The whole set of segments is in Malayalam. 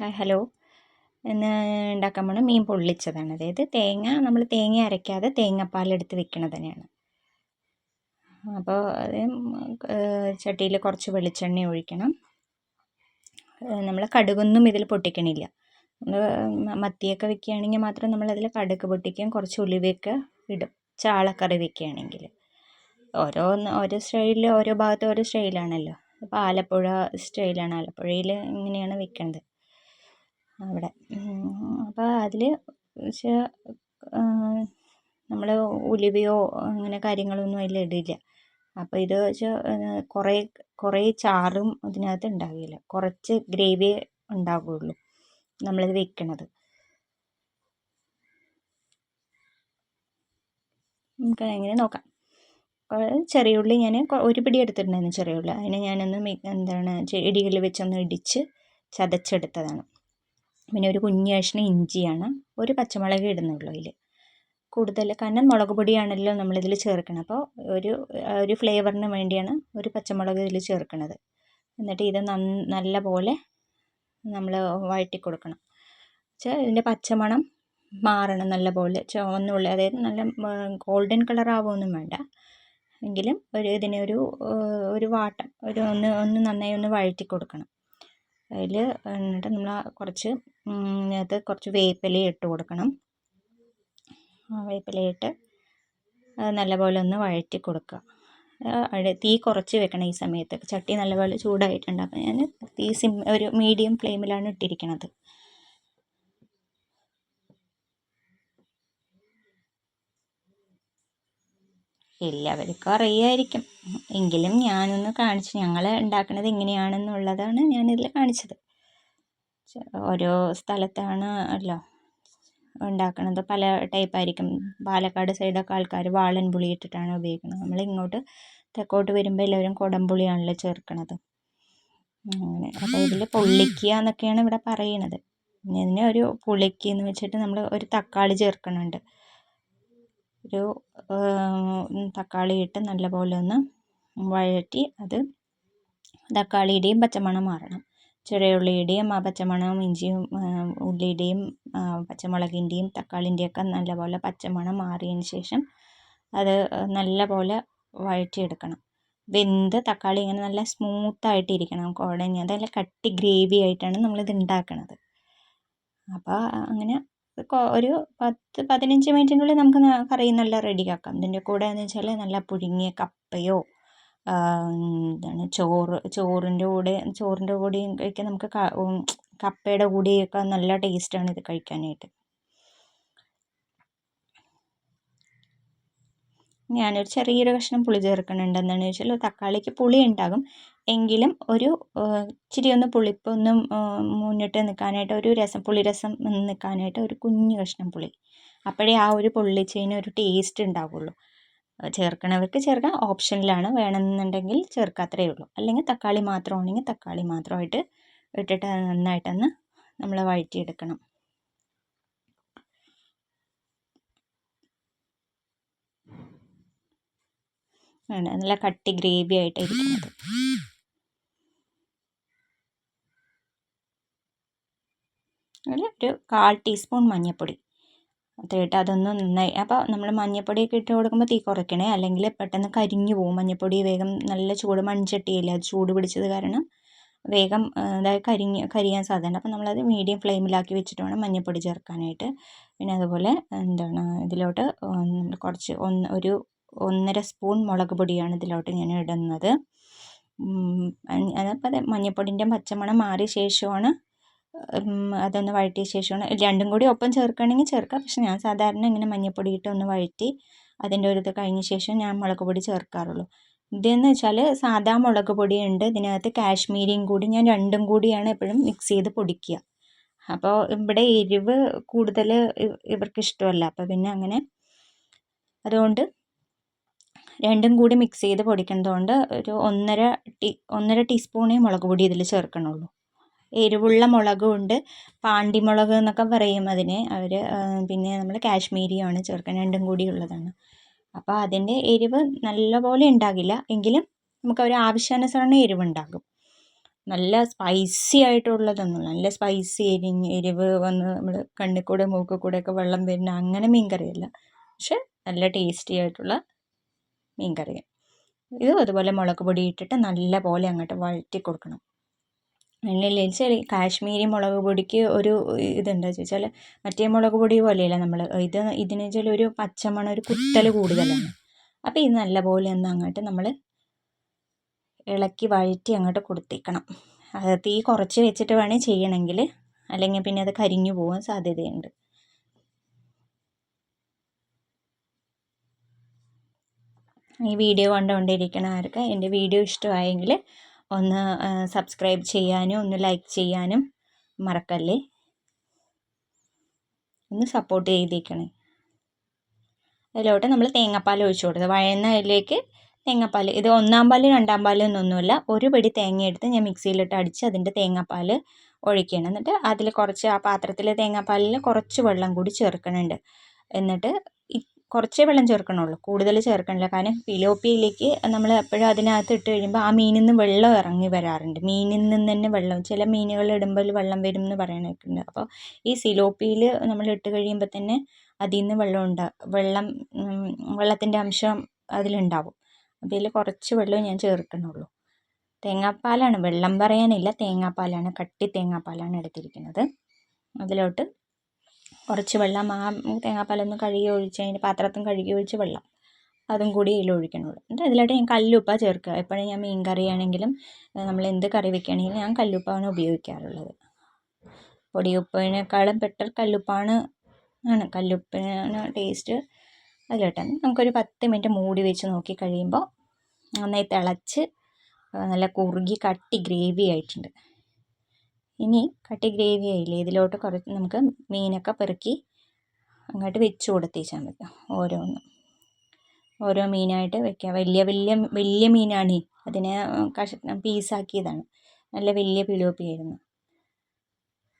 Hi hello. ഇന്ന് ഉണ്ടാക്കാൻ പോണ മീൻ പൊള്ളിച്ചതാണ്. അതായത് തേങ്ങ നമ്മൾ തേങ്ങ അരയ്ക്കാതെ തേങ്ങാപ്പാലെടുത്ത് വെക്കണത് തന്നെയാണ്. അപ്പോൾ അത് ചട്ടിയിൽ കുറച്ച് വെളിച്ചെണ്ണ ഒഴിക്കണം. നമ്മൾ കടുകൊന്നും ഇതിൽ പൊട്ടിക്കണില്ല. നമ്മൾ മത്തിയൊക്കെ വെക്കുകയാണെങ്കിൽ മാത്രം നമ്മളതിൽ കടുക്ക് പൊട്ടിക്കും കുറച്ച് ഉലുവയൊക്കെ ഇടും. ചാളക്കറി വെക്കുകയാണെങ്കിൽ ഓരോ ഓരോ സ്റ്റൈലിൽ ഓരോ ഭാഗത്ത് ഓരോ സ്റ്റൈലാണല്ലോ. അപ്പോൾ ആലപ്പുഴ സ്റ്റൈലാണ്. ആലപ്പുഴയിൽ ഇങ്ങനെയാണ് വെക്കുന്നത് അവിടെ. അപ്പോൾ അതിൽ പക്ഷേ നമ്മൾ ഉലുവയോ അങ്ങനെ കാര്യങ്ങളൊന്നും അതിൽ ഇടില്ല. അപ്പോൾ ഇത് വെച്ചാൽ കുറേ കുറേ ചാറും അതിനകത്ത് ഉണ്ടാവില്ല. കുറച്ച് ഗ്രേവിയേ ഉണ്ടാവുകയുള്ളൂ നമ്മളിത് വെക്കണത്. നമുക്ക് എങ്ങനെ നോക്കാം. ചെറിയ ഉള്ളി ഞാൻ ഒരു പിടി എടുത്തിട്ടുണ്ടായിരുന്നു ചെറിയ ഉള്ളി. അതിനെ ഞാനൊന്ന് എന്താണ് ഇടിയിൽ വെച്ചൊന്ന് ഇടിച്ച് ചതച്ചെടുത്തതാണ്. പിന്നെ ഒരു കുഞ്ഞ് കഷ്ണം ഇഞ്ചിയാണ്. ഒരു പച്ചമുളക് ഇടുന്നുള്ളൂ അതിൽ കൂടുതൽ കാരണം മുളക് പൊടിയാണല്ലോ നമ്മളിതിൽ ചേർക്കണം അപ്പോൾ ഒരു ഒരു ഫ്ലേവറിന് വേണ്ടിയാണ് ഒരു പച്ചമുളക് ഇതിൽ ചേർക്കുന്നത് എന്നിട്ട് ഇത് നല്ല പോലെ നമ്മൾ വഴറ്റി കൊടുക്കണം വെച്ചാൽ ഇതിന്റെ പച്ചമണം മാറണം നല്ല പോലെ ചുവന്നുള്ളി അതായത് നല്ല ഗോൾഡൻ കളർ ആവുമൊന്നും വേണ്ട. എങ്കിലും ഒരു ഇതിനെ ഒരു ഒരു വാട്ടം ഒരു ഒന്ന് ഒന്ന് നന്നായി ഒന്ന് വഴറ്റി കൊടുക്കണം അതിൽ എന്നിട്ട് നമ്മൾ കുറച്ച് അതിനകത്ത് കുറച്ച് വേപ്പില ഇട്ട് കൊടുക്കണം. വേപ്പിലയിട്ട് നല്ലപോലെ ഒന്ന് വഴറ്റി കൊടുക്കുക. തീ കുറച്ച് വെക്കണം ഈ സമയത്ത്. ചട്ടി നല്ലപോലെ ചൂടായിട്ടുണ്ട്. അപ്പോൾ ഞാൻ തീ സിം ഒരു മീഡിയം ഫ്ലെയിമിലാണ് ഇട്ടിരിക്കണത്. എല്ലാവർക്കും അറിയായിരിക്കും. എങ്കിലും ഞാനൊന്ന് കാണിച്ചു ഞങ്ങൾ ഉണ്ടാക്കുന്നത് എങ്ങനെയാണെന്നുള്ളതാണ് ഞാനിതിൽ കാണിച്ചത്. ഓരോ സ്ഥലത്താണ് അല്ലോ ഉണ്ടാക്കുന്നത് പല ടൈപ്പായിരിക്കും പാലക്കാട് സൈഡൊക്കെ ആൾക്കാർ വാളൻ പുളി ഇട്ടിട്ടാണ് ഉപയോഗിക്കുന്നത് നമ്മൾ ഇങ്ങോട്ട് തെക്കോട്ട് വരുമ്പോൾ എല്ലാവരും കുടംപുളിയാണല്ലോ ചേർക്കുന്നത് അങ്ങനെ. അപ്പോൾ ഇതിൽ പൊള്ളിക്കുക എന്നൊക്കെയാണ് ഇവിടെ പറയണത്. ഇതിനെ ഒരു പുളിക്ക് എന്ന് വെച്ചിട്ട് നമ്മൾ ഒരു തക്കാളി ചേർക്കുന്നുണ്ട് ഒരു തക്കാളി ഇട്ട് നല്ലപോലെ ഒന്ന് വഴറ്റി അത് തക്കാളിയുടെയും പച്ചമണം മാറണം. ചെറിയ ഉള്ളിയുടെയും ആ പച്ചമണവും ഇഞ്ചിയും ഉള്ളിയുടെയും പച്ചമുളകിന്റെയും തക്കാളിന്റെയൊക്കെ നല്ലപോലെ പച്ചമണം മാറിയതിന് ശേഷം അത് നല്ലപോലെ വഴറ്റിയെടുക്കണം. വെന്ത് തക്കാളി ഇങ്ങനെ നല്ല സ്മൂത്തായിട്ട് ഇരിക്കണം കുഴഞ്ഞ് അതല്ല കട്ടി ഗ്രേവി ആയിട്ടാണ് നമ്മളിത് ഉണ്ടാക്കുന്നത് അപ്പോൾ അങ്ങനെ ഒരു പത്ത് പതിനഞ്ച് മിനിറ്റിനുള്ളിൽ നമുക്ക് കറി നല്ല റെഡിയാക്കാം. ഇതിന്റെ കൂടെ എന്ന് വെച്ചാൽ നല്ല പുഴുങ്ങിയ കപ്പയോ എന്താണ് ചോറ് ചോറിന്റെ കൂടെ ചോറിന്റെ കൂടെയും കഴിക്കാൻ നമുക്ക് കപ്പയുടെ കൂടെയൊക്കെ നല്ല ടേസ്റ്റാണ് ഇത് കഴിക്കാനായിട്ട്. ഞാനൊരു ചെറിയൊരു കഷ്ണം പുളി ചേർക്കുന്നുണ്ട്. എന്താണെന്ന് വെച്ചാൽ തക്കാളിക്ക് പുളി ഉണ്ടാകും. എങ്കിലും ഒരു ഇച്ചിരി ഒന്ന് പുളിപ്പൊന്നും മുന്നിട്ട് നിൽക്കാനായിട്ട് ഒരു രസം പുളി പുളിരസം നിൽക്കാനായിട്ട് ഒരു കുഞ്ഞു കഷ്ണം പുളി. അപ്പോഴേ ആ ഒരു പൊള്ളിച്ചതിന് ഒരു ടേസ്റ്റ് ഉണ്ടാവുള്ളൂ. ചേർക്കണവർക്ക് ചേർക്കാം. ഓപ്ഷനിലാണ് വേണമെന്നുണ്ടെങ്കിൽ ചേർക്കാത്രേ ഉള്ളൂ. അല്ലെങ്കിൽ തക്കാളി മാത്രം മാത്രമാണെങ്കിൽ തക്കാളി മാത്രമായിട്ട് ഇട്ടിട്ട് നന്നായിട്ടൊന്ന് നമ്മൾ വഴറ്റിയെടുക്കണം. നല്ല കട്ടി ഗ്രേവി ആയിട്ട് ഇരിക്കുന്നത്. അതിൽ ഒരു കാൽ ടീസ്പൂൺ മഞ്ഞൾപ്പൊടി. അത്രയിട്ട് അതൊന്ന് നന്നായി. അപ്പോൾ നമ്മൾ മഞ്ഞൾപ്പൊടിയൊക്കെ ഇട്ട് കൊടുക്കുമ്പോൾ തീ കുറയ്ക്കണേ. അല്ലെങ്കിൽ പെട്ടെന്ന് കരിഞ്ഞു പോകും മഞ്ഞൾപ്പൊടി വേഗം നല്ല ചൂട് മൺചട്ടിയല്ലേ? അത് ചൂട് പിടിച്ചത് കാരണം വേഗം അതായത് കരിഞ്ഞ് കരിയാൻ സാധ്യതയുണ്ട്. അപ്പോൾ നമ്മളത് മീഡിയം ഫ്ലെയിമിലാക്കി വെച്ചിട്ട് വേണം മഞ്ഞൾപ്പൊടി ചേർക്കാനായിട്ട്. പിന്നെ അതുപോലെ എന്താണ് ഇതിലോട്ട് കുറച്ച് ഒന്ന് ഒരു ഒന്നര സ്പൂൺ മുളക് പൊടിയാണ് ഇതിലോട്ട് ഞാൻ ഇടുന്നത്. അതപ്പോൾ മഞ്ഞൾപ്പൊടിന്റെ പച്ചമണം മാറിയ ശേഷമാണ് അതൊന്ന് വഴറ്റിയ ശേഷമാണ്. രണ്ടും കൂടി ഒപ്പം ചേർക്കുകയാണെങ്കിൽ ചേർക്കാം. പക്ഷെ ഞാൻ സാധാരണ ഇങ്ങനെ മഞ്ഞൾപ്പൊടി ഇട്ട് ഒന്ന് വഴറ്റി അതിന്റെ ഒരു ഇത് കഴിഞ്ഞ ശേഷം ഞാൻ മുളക് പൊടി ചേർക്കാറുള്ളൂ. ഇതെന്ന് വെച്ചാൽ സാധാ മുളക് ഉണ്ട് ഇതിനകത്ത് കാശ്മീരിയും കൂടി ഞാൻ രണ്ടും കൂടിയാണ് എപ്പോഴും മിക്സ് ചെയ്ത് പൊടിക്കുക. അപ്പോൾ ഇവിടെ എരിവ് കൂടുതൽ ഇവർക്ക് ഇഷ്ടമല്ല. അപ്പോൾ പിന്നെ അങ്ങനെ അതുകൊണ്ട് രണ്ടും കൂടി മിക്സ് ചെയ്ത് പൊടിക്കുന്നതുകൊണ്ട് ഒരു ഒന്നര ടീ ഒന്നര ടീസ്പൂണേ മുളക് പൊടി ഇതിൽ ചേർക്കണുള്ളൂ. എരിവുള്ള മുളകും ഉണ്ട് പാണ്ടിമുളക് എന്നൊക്കെ പറയും അതിന്. അവർ പിന്നെ നമ്മൾ കാശ്മീരിയാണ് ചേർക്കുന്നത് രണ്ടും കൂടി ഉള്ളതാണ്. അപ്പോൾ അതിന്റെ എരിവ് നല്ലപോലെ ഉണ്ടാകില്ല. എങ്കിലും നമുക്ക് ഒരു ആവശ്യാനുസരണം എരിവുണ്ടാകും. നല്ല സ്പൈസി ആയിട്ടുള്ളതൊന്നും നല്ല സ്പൈസി എരിഞ്ഞ് എരിവ് വന്ന് നമ്മൾ കണ്ണിൽ കൂടെ മൂക്കിൽ കൂടെയൊക്കെ വെള്ളം വരുന്ന അങ്ങനെ മീൻ കറിയല്ല പക്ഷെ നല്ല ടേസ്റ്റി ആയിട്ടുള്ള മീൻ കറി ഇതും അതുപോലെ മുളക് പൊടി ഇട്ടിട്ട് നല്ല പോലെ അങ്ങോട്ട് വഴറ്റി കൊടുക്കണം. എണ്ണയിൽ ചെറിയ കാശ്മീരി മുളക് പൊടിക്ക് ഒരു ഇതെന്താ ചോദിച്ചാൽ മറ്റേ മുളക് പൊടി പോലെയല്ല നമ്മൾ ഇത് ഇതിന് വെച്ചാൽ ഒരു പച്ചമണ ഒരു കുത്തൽ കൂടുതലാണ്. അപ്പോൾ ഇത് നല്ലപോലെ ഒന്ന് അങ്ങോട്ട് നമ്മൾ ഇളക്കി വഴറ്റി അങ്ങോട്ട് കൊടുത്തേക്കണം. അത് തീ കുറച്ച് വെച്ചിട്ട് വേണേൽ ചെയ്യണമെങ്കിൽ അല്ലെങ്കിൽ പിന്നെ അത് കരിഞ്ഞു പോകാൻ സാധ്യതയുണ്ട്. ഈ വീഡിയോ കണ്ടുകൊണ്ടിരിക്കണ ആർക്ക് എന്റെ വീഡിയോ ഇഷ്ടമായെങ്കിൽ ഒന്ന് സബ്സ്ക്രൈബ് ചെയ്യാനും ഒന്ന് ലൈക്ക് ചെയ്യാനും മറക്കല്ലേ? ഒന്ന് സപ്പോർട്ട് ചെയ്തേക്കണേ. അതിലോട്ട് നമ്മൾ തേങ്ങാപ്പാൽ ഒഴിച്ചു കൊടുത്തു വഴന്ന അതിലേക്ക് തേങ്ങാപ്പാൽ. ഇത് ഒന്നാം പാൽ രണ്ടാം പാൽ എന്നൊന്നുമില്ല ഒരു പിടി തേങ്ങ എടുത്ത് ഞാൻ മിക്സിയിലിട്ട് അടിച്ച് അതിന്റെ തേങ്ങാപ്പാൽ ഒഴിക്കണം എന്നിട്ട് അതിൽ കുറച്ച് ആ പാത്രത്തിലെ തേങ്ങാപ്പാലിൽ കുറച്ച് വെള്ളം കൂടി ചേർക്കുന്നുണ്ട് എന്നിട്ട് കുറച്ചേ വെള്ളം ചേർക്കണുള്ളൂ. കൂടുതൽ ചേർക്കണില്ല. കാരണം ഫിലോപ്പിയിലേക്ക് നമ്മൾ എപ്പോഴും അതിനകത്ത് ഇട്ട് കഴിയുമ്പോൾ ആ മീനിൽ നിന്ന് വെള്ളം ഇറങ്ങി വരാറുണ്ട്. മീനിൽ നിന്ന് തന്നെ വെള്ളം ചില മീനുകൾ ഇടുമ്പോൾ വെള്ളം വരും എന്ന് പറയണൊക്കെയുണ്ട് അപ്പോൾ ഈ സിലോപ്പിയിൽ നമ്മൾ ഇട്ട് കഴിയുമ്പോൾ തന്നെ അതിൽ നിന്ന് വെള്ളം ഉണ്ടാ വെള്ളം വെള്ളത്തിന്റെ അംശം അതിലുണ്ടാവും. അപ്പോൾ ഇതിൽ കുറച്ച് വെള്ളമേ ഞാൻ ചേർക്കണുള്ളൂ. തേങ്ങാപ്പാലാണ് വെള്ളം പറയാനില്ല. തേങ്ങാപ്പാലാണ് കട്ടി തേങ്ങാപ്പാലാണ് എടുത്തിരിക്കുന്നത്. അതിലോട്ട് കുറച്ച് വെള്ളം ആ തേങ്ങാപ്പാലൊന്ന് കഴുകി ഒഴിച്ച് അതിന്റെ പാത്രത്തും കഴുകി ഒഴിച്ച് വെള്ളം അതും കൂടി ഇതിൽ ഒഴിക്കണുള്ളൂ. എന്നിട്ട് അതിലോട്ട് ഞാൻ കല്ലുപ്പ ചേർക്കുക. എപ്പോഴും ഞാൻ മീൻ കറി ആണെങ്കിലും നമ്മൾ എന്ത് കറി വെക്കുകയാണെങ്കിലും ഞാൻ കല്ലുപ്പാണ് ഉപയോഗിക്കാറുള്ളത്. പൊടിയുപ്പിനേക്കാളും ബെറ്റർ കല്ലുപ്പാണ് ആണ്. കല്ലുപ്പിന് ടേസ്റ്റ് അതിലോട്ട്. നമുക്കൊരു പത്ത് മിനിറ്റ് മൂടി വെച്ച് നോക്കി കഴിയുമ്പോൾ നന്നായി തിളച്ച് നല്ല കുറുകി കട്ടി ഗ്രേവി ആയിട്ടുണ്ട്. ഇനി കട്ടി ഗ്രേവി ആയില്ലേ ഇതിലോട്ട് കുറച്ച് നമുക്ക് മീനൊക്കെ പെറുക്കി അങ്ങോട്ട് വെച്ച് കൊടുത്തേച്ചാൽ മതി. ഓരോന്നും. ഓരോ മീനായിട്ട് വെക്കുക വലിയ വലിയ വലിയ മീനാണ്. അതിനെ കഷ പീസാക്കിയതാണ് നല്ല വലിയ പിലോപ്പിയായിരുന്നു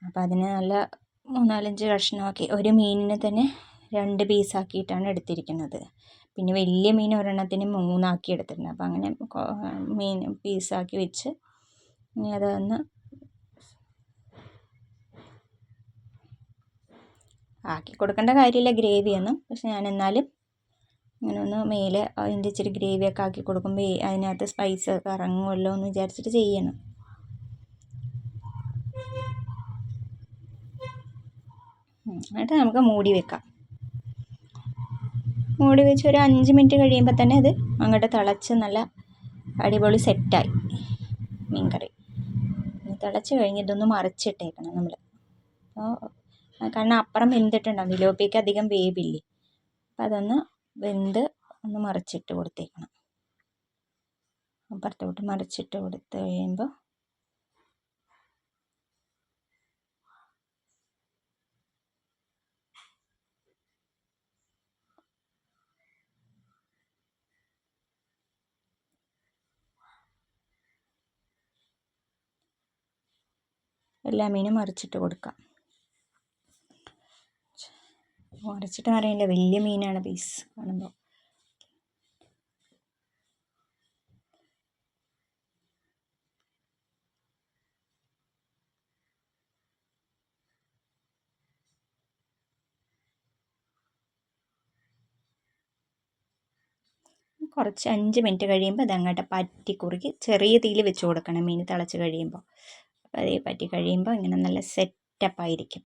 അപ്പോൾ അതിനെ നല്ല മൂന്നാലഞ്ച് കഷ്ണമാക്കി ഒരു മീനിനെ തന്നെ രണ്ട് പീസാക്കിയിട്ടാണ് എടുത്തിരിക്കുന്നത്. പിന്നെ വലിയ മീൻ ഒരെണ്ണത്തിന് മൂന്നാക്കി എടുത്തിട്ടുണ്ട്. അപ്പോൾ അങ്ങനെ മീൻ പീസാക്കി വെച്ച് ഇനി അതൊന്ന് ആക്കി കൊടുക്കേണ്ട കാര്യമില്ല ഗ്രേവിയൊന്നും പക്ഷെ ഞാൻ എന്നാലും ഇങ്ങനെ ഒന്ന് മേലെ അതിന്റെ ഇച്ചിരി ഗ്രേവിയൊക്കെ ആക്കി കൊടുക്കുമ്പോൾ അതിനകത്ത് സ്പൈസ് ഒക്കെ ഇറങ്ങുമല്ലോ എന്ന് വിചാരിച്ചിട്ട് ചെയ്യണം. എന്നിട്ട് നമുക്ക് മൂടി വെക്കാം. മൂടി വെച്ച് ഒരു അഞ്ച് മിനിറ്റ് കഴിയുമ്പോൾ തന്നെ അത് അങ്ങോട്ട് തിളച്ച് നല്ല അടിപൊളി സെറ്റായി മീൻ കറി തിളച്ച് കഴിഞ്ഞ് ഇതൊന്ന് മറിച്ചിട്ടേക്കണം നമ്മൾ അപ്പോൾ കാരണം അപ്പുറം വെന്തിട്ടുണ്ടാവും. വിലോപ്പിക്ക് അധികം വേവില്ലേ? അപ്പം അതൊന്ന് വെന്ത് ഒന്ന് മറിച്ചിട്ട് കൊടുത്തേക്കണം. അപ്പുറത്തോട്ട് മറിച്ചിട്ട് കൊടുത്ത് കഴിയുമ്പോൾ എല്ലാ മീനും മറിച്ചിട്ട് കൊടുക്കാം. മറിച്ചിട്ട് അറിയില്ല വലിയ മീനാണ് പീസ് കാണുമ്പോൾ കുറച്ച് അഞ്ച് മിനിറ്റ് കഴിയുമ്പോൾ അതങ്ങോട്ട് പറ്റി കുറുക്കി ചെറിയ തീയിൽ വെച്ച് കൊടുക്കണം മീൻ തിളച്ച് കഴിയുമ്പോൾ അപ്പോൾ അതേ പറ്റി കഴിയുമ്പോൾ ഇങ്ങനെ നല്ല സെറ്റപ്പായിരിക്കും